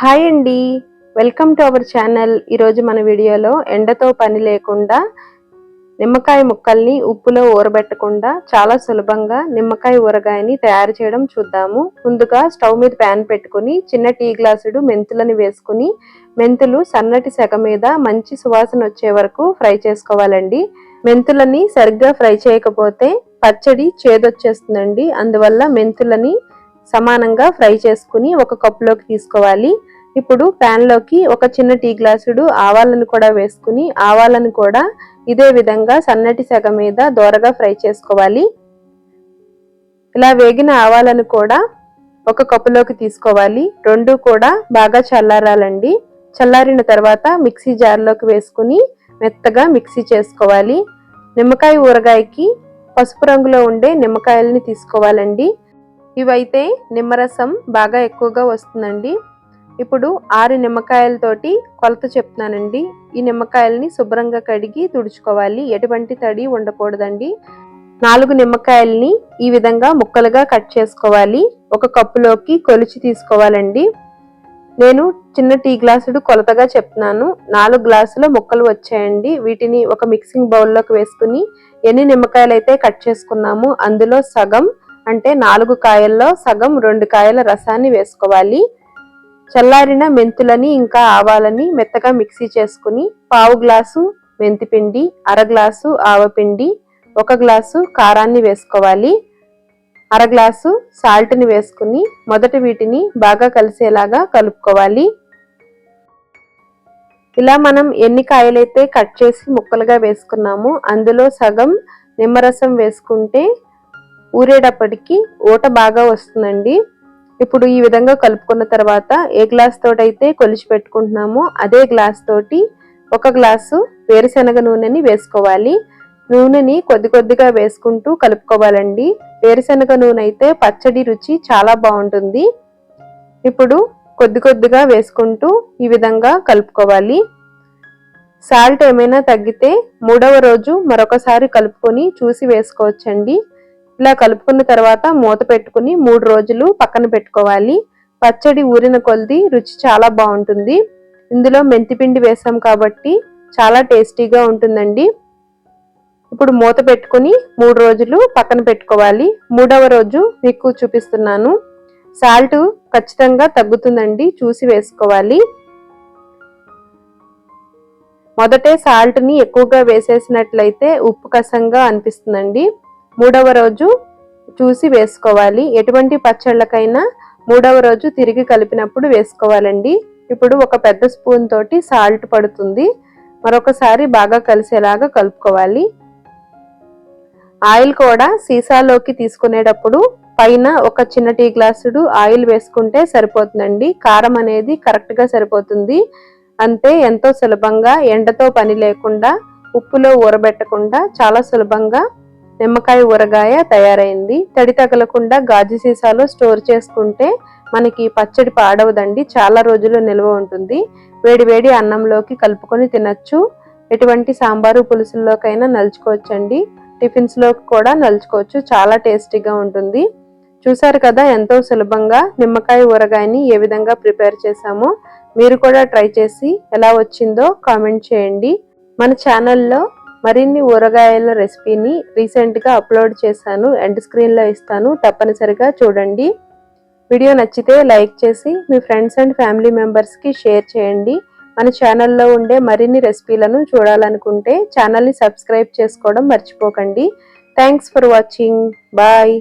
Hi అండి. Welcome to our channel. ఈరోజు మన వీడియోలో ఎండతో పని లేకుండా నిమ్మకాయ ముక్కల్ని ఉప్పులో ఊరబెట్టకుండా చాలా సులభంగా నిమ్మకాయ ఊరగాయని తయారు చేయడం చూద్దాము. ముందుగా స్టవ్ మీద ప్యాన్ పెట్టుకుని చిన్న టీ గ్లాసుడు మెంతులని వేసుకుని మెంతులు సన్నటి సెగ మీద మంచి సువాసన వచ్చే వరకు ఫ్రై చేసుకోవాలండి. మెంతులని సరిగ్గా ఫ్రై చేయకపోతే పచ్చడి చేదొచ్చేస్తుందండి. అందువల్ల మెంతులని సమానంగా ఫ్రై చేసుకుని ఒక కప్పులోకి తీసుకోవాలి. ఇప్పుడు ప్యాన్లోకి ఒక చిన్న టీ గ్లాసుడు ఆవాలను కూడా వేసుకుని ఆవాలను కూడా ఇదే విధంగా సన్నటి సెగ మీద దోరగా ఫ్రై చేసుకోవాలి. ఇలా వేగిన ఆవాలను కూడా ఒక కప్పులోకి తీసుకోవాలి. రెండు కూడా బాగా చల్లారాలండి. చల్లారిన తర్వాత మిక్సీ జార్లోకి వేసుకుని మెత్తగా మిక్సీ చేసుకోవాలి. నిమ్మకాయ ఊరగాయకి పసుపు రంగులో ఉండే నిమ్మకాయలని తీసుకోవాలండి. ఇవైతే నిమ్మరసం బాగా ఎక్కువగా వస్తుందండి. ఇప్పుడు ఆరు నిమ్మకాయలతోటి కొలత చెప్తున్నానండి. ఈ నిమ్మకాయలని శుభ్రంగా కడిగి తుడుచుకోవాలి. ఎటువంటి తడి ఉండకూడదండి. నాలుగు నిమ్మకాయల్ని ఈ విధంగా ముక్కలుగా కట్ చేసుకోవాలి. ఒక కప్పులోకి కొలిచి తీసుకోవాలండి. నేను చిన్న టీ గ్లాసుడు కొలతగా చెప్తున్నాను. నాలుగు గ్లాసుల ముక్కలు వచ్చాయండి. వీటిని ఒక మిక్సింగ్ బౌల్లోకి వేసుకుని ఎన్ని నిమ్మకాయలు అయితే కట్ చేసుకున్నాము అందులో సగం అంటే నాలుగు కాయల్లో సగం రెండు కాయల రసాన్ని వేసుకోవాలి. చల్లారిన మెంతులని ఇంకా ఆవాలని మెత్తగా మిక్సీ చేసుకుని పావు గ్లాసు మెంతిపిండి అర గ్లాసు ఆవపిండి ఒక గ్లాసు కారాన్ని వేసుకోవాలి. అర గ్లాసు సాల్ట్ని వేసుకుని మొదట వీటిని బాగా కలిసేలాగా కలుపుకోవాలి. ఇలా మనం ఎన్ని కాయలైతే కట్ చేసి ముక్కలుగా వేసుకున్నామో అందులో సగం నిమ్మరసం వేసుకుంటే ఊరేటప్పటికి ఊట బాగా వస్తుందండి. ఇప్పుడు ఈ విధంగా కలుపుకున్న తర్వాత ఏ గ్లాస్ తోటి అయితే కొలిచి పెట్టుకుంటున్నామో అదే గ్లాస్ తోటి ఒక గ్లాసు వేరుశనగ నూనెని వేసుకోవాలి. నూనెని కొద్ది కొద్దిగా వేసుకుంటూ కలుపుకోవాలండి. వేరుశనగ నూనె అయితే పచ్చడి రుచి చాలా బాగుంటుంది. ఇప్పుడు కొద్ది కొద్దిగా వేసుకుంటూ ఈ విధంగా కలుపుకోవాలి. సాల్ట్ ఏమైనా తగ్గితే మూడవ రోజు మరొకసారి కలుపుకొని చూసి వేసుకోవచ్చండి. ఇలా కలుపుకున్న తర్వాత మూత పెట్టుకుని మూడు రోజులు పక్కన పెట్టుకోవాలి. పచ్చడి ఊరిన కొలిది రుచి చాలా బాగుంటుంది. ఇందులో మెంతిపిండి వేసాం కాబట్టి చాలా టేస్టీగా ఉంటుందండి. ఇప్పుడు మూత పెట్టుకుని మూడు రోజులు పక్కన పెట్టుకోవాలి. మూడవ రోజు మీకు చూపిస్తున్నాను. సాల్ట్ ఖచ్చితంగా తగ్గుతుందండి. చూసి వేసుకోవాలి. మొదటే సాల్ట్ని ఎక్కువగా వేసేసినట్లయితే ఉప్పు కసంగా అనిపిస్తుందండి. మూడవ రోజు చూసి వేసుకోవాలి. ఎటువంటి పచ్చళ్ళకైనా మూడవ రోజు తిరిగి కలిపినప్పుడు వేసుకోవాలండి. ఇప్పుడు ఒక పెద్ద స్పూన్ తోటి సాల్ట్ పడుతుంది. మరొకసారి బాగా కలిసేలాగా కలుపుకోవాలి. ఆయిల్ కూడా సీసాలోకి తీసుకునేటప్పుడు పైన ఒక చిన్న టీ గ్లాసుడు ఆయిల్ వేసుకుంటే సరిపోతుందండి. కారం అనేది కరెక్ట్గా సరిపోతుంది. అంతే ఎంతో సులభంగా ఎండతో పని లేకుండా ఉప్పులో ఊరబెట్టకుండా చాలా సులభంగా నిమ్మకాయ ఊరగాయ తయారైంది. తడి తగలకుండా గాజు సీసాలో స్టోర్ చేసుకుంటే మనకి పచ్చడి పాడవదండి. చాలా రోజులు నిల్వ ఉంటుంది. వేడి వేడి అన్నంలోకి కలుపుకొని తినచ్చు. ఎటువంటి సాంబారు పులుసుల్లోకైనా నలుచుకోవచ్చండి. టిఫిన్స్లోకి కూడా నలుచుకోవచ్చు. చాలా టేస్టీగా ఉంటుంది. చూసారు కదా ఎంతో సులభంగా నిమ్మకాయ ఊరగాయని ఏ విధంగా ప్రిపేర్ చేశామో. మీరు కూడా ట్రై చేసి ఎలా వచ్చిందో కామెంట్ చేయండి. మన ఛానల్లో మరిన్ని ఊరగాయల రెసిపీని రీసెంట్గా అప్లోడ్ చేశాను. ఎండ్ స్క్రీన్లో ఇస్తాను. తప్పనిసరిగా చూడండి. వీడియో నచ్చితే లైక్ చేసి మీ ఫ్రెండ్స్ అండ్ ఫ్యామిలీ మెంబర్స్కి షేర్ చేయండి. మన ఛానల్లో ఉండే మరిన్ని రెసిపీలను చూడాలనుకుంటే ఛానల్ని సబ్స్క్రైబ్ చేసుకోవడం మర్చిపోకండి. Thanks for watching. బాయ్.